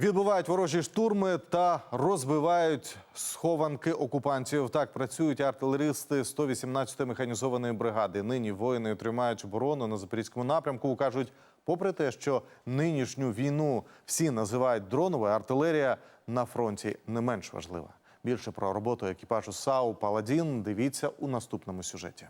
Відбувають ворожі штурми та розбивають схованки окупантів. Так працюють артилеристи 118-ї механізованої бригади. Нині воїни тримають оборону на запорізькому напрямку. кажуть, попри те, що нинішню війну всі називають дроновою, артилерія на фронті не менш важлива. Більше про роботу екіпажу САУ Паладін дивіться у наступному сюжеті.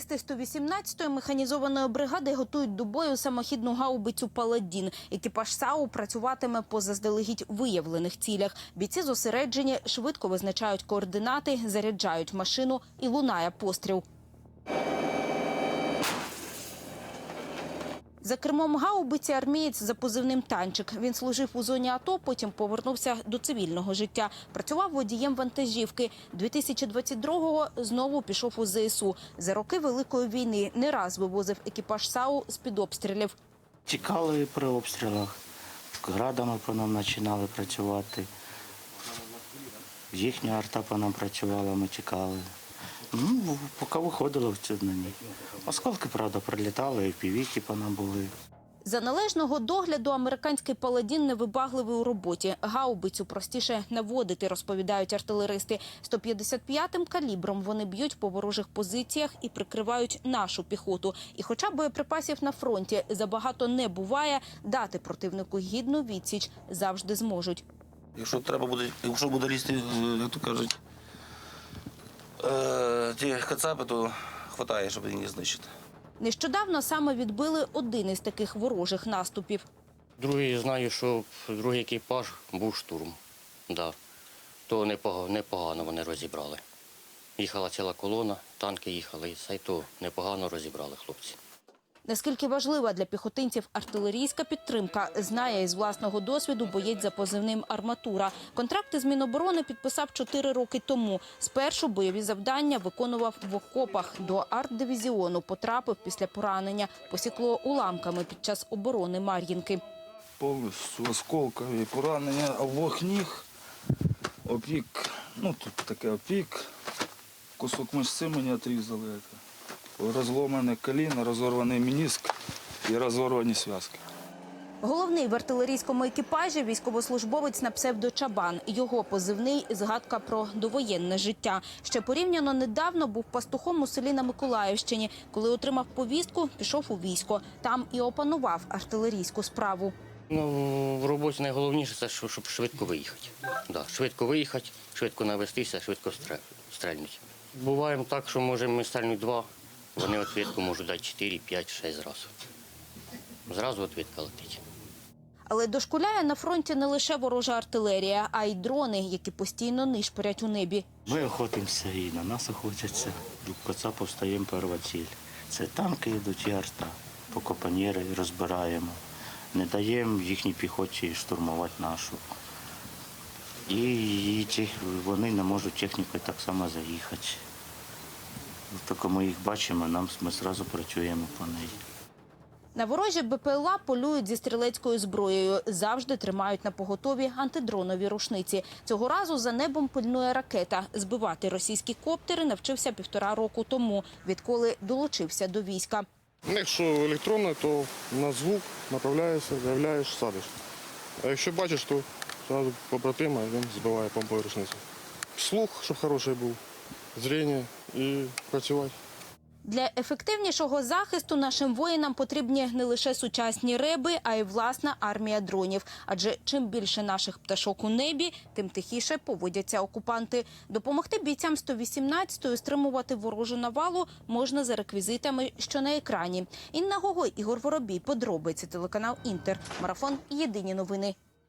Артилеристи 118-ї механізованої бригади готують до бою самохідну гаубицю «Паладін». Екіпаж САУ працюватиме по заздалегідь виявлених цілях. Бійці зосереджені, швидко визначають координати, заряджають машину і лунає постріл. За кермом гаубиці армієць за позивним танчик. Він служив у зоні АТО, потім повернувся до цивільного життя. Працював водієм вантажівки. 2022-го знову пішов у ЗСУ. За роки Великої війни не раз вивозив екіпаж САУ з-під обстрілів. Тікали при обстрілах, градами по нам починали працювати. Їхня арта по нам працювала, ми тікали. Ну, поки виходили в цю на ній. Осколки, правда, прилітали, і півіки по нам були. За належного догляду американський паладін невибагливий у роботі. Гаубицю простіше наводити, розповідають артилеристи. 155-м калібром вони б'ють по ворожих позиціях і прикривають нашу піхоту. І хоча боєприпасів на фронті забагато не буває, дати противнику гідну відсіч завжди зможуть. Якщо треба буде, якщо буде лізти, е, як то кажуть, е, ті кацапи, то хватає, щоб її знищити. Нещодавно саме відбили один із таких ворожих наступів. Другий знаю, що другий екіпаж був штурм. Да. То непогано, непогано вони розібрали. Їхала ціла колона, танки їхали, і це то непогано розібрали хлопці. Наскільки важлива для піхотинців артилерійська підтримка, знає із власного досвіду боєць за позивним «Арматура». Контракти з Міноборони підписав чотири роки тому. Спершу бойові завдання виконував в окопах. До арт-дивізіону потрапив після поранення. Посікло уламками під час оборони Мар'їнки. повністю осколкові поранення обох ніг, опік, ну тут таке опік, кусок мишці мені отрізали. Розломане коліно, розорваний мініск і розорвані зв'язки. Головний в артилерійському екіпажі військовослужбовець на псевдо Чабан. Його позивний згадка про довоєнне життя. Ще порівняно недавно був пастухом у селі на Миколаївщині. Коли отримав повістку, пішов у військо. Там і опанував артилерійську справу. Ну, в роботі найголовніше це, щоб швидко виїхати. Да, швидко виїхати, швидко навестися, швидко стрельнути. Буває так, що можемо ми стрельнуть два, вони відповідку можуть дати 4, 5, 6 разів. Зразу відповідка летить. Але дошкуляє на фронті не лише ворожа артилерія, а й дрони, які постійно нишпорять у небі. Ми охотимося і на нас охотяться. Кацапу стаємо перва ціль. Це танки йдуть і арта. По копанєри розбираємо. Не даємо їхній піхоті штурмувати нашу. І, вони не можуть технікою так само заїхати. Тільки ми їх бачимо, нам ми одразу працюємо по неї. На ворожі БПЛА полюють зі стрілецькою зброєю. Завжди тримають на поготові антидронові рушниці. Цього разу за небом пильнує ракета. Збивати російські коптери навчився півтора року тому, відколи долучився до війська. Ну, Якщо електронне, то на звук направляєшся, заявляєш, садиш. А якщо бачиш, то одразу побратима він збиває помпою рушницю. Слух, щоб хороший був, зріння і працювати. Для ефективнішого захисту нашим воїнам потрібні не лише сучасні реби, а й власна армія дронів. Адже чим більше наших пташок у небі, тим тихіше поводяться окупанти. Допомогти бійцям 118-ї стримувати ворожу навалу можна за реквізитами, що на екрані. Інна Гогой, Ігор Воробій, подробиці телеканал Інтер. Марафон. Єдині новини.